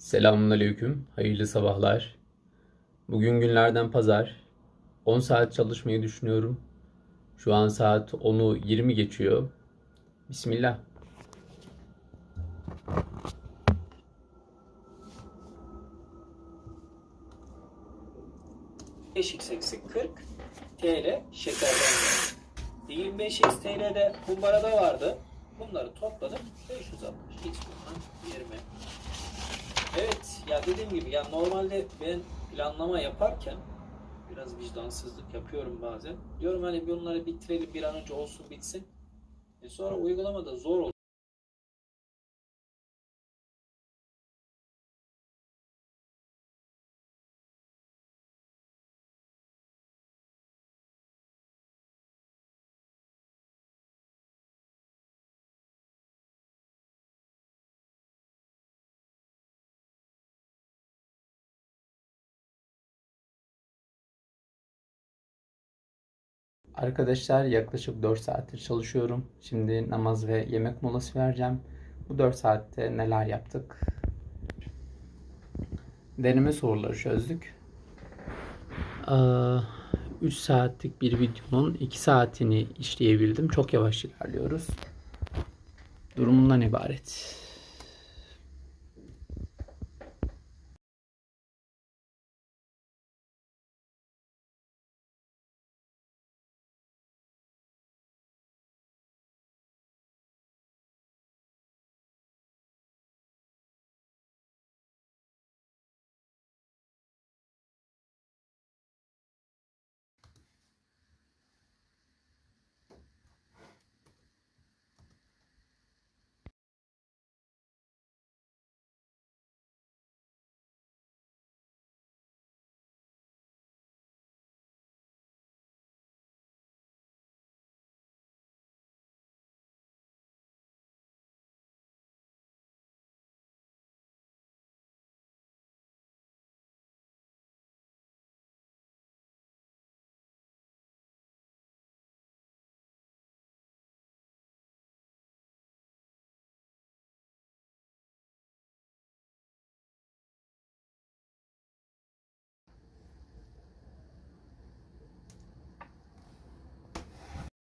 Selamünaleyküm, hayırlı sabahlar. Bugün günlerden pazar. 10 saat çalışmayı düşünüyorum. Şu an saat 10'u 20 geçiyor. Bismillah.5x eksi 40 TL şekerden geldi. 25x TL de kumbarada vardı. Bunları topladım. 560 x bundan 20. Dediğim gibi ya normalde ben planlama yaparken biraz vicdansızlık yapıyorum bazen. Diyorum hani bunları bitirelim bir an önce olsun bitsin. E sonra uygulamada zor oluyor. Arkadaşlar yaklaşık 4 saattir çalışıyorum. Şimdi namaz ve yemek molası vereceğim. Bu 4 saatte neler yaptık? Deneme soruları çözdük. 3 saatlik bir videonun 2 saatini işleyebildim. Çok yavaş ilerliyoruz. Durumundan ibaret.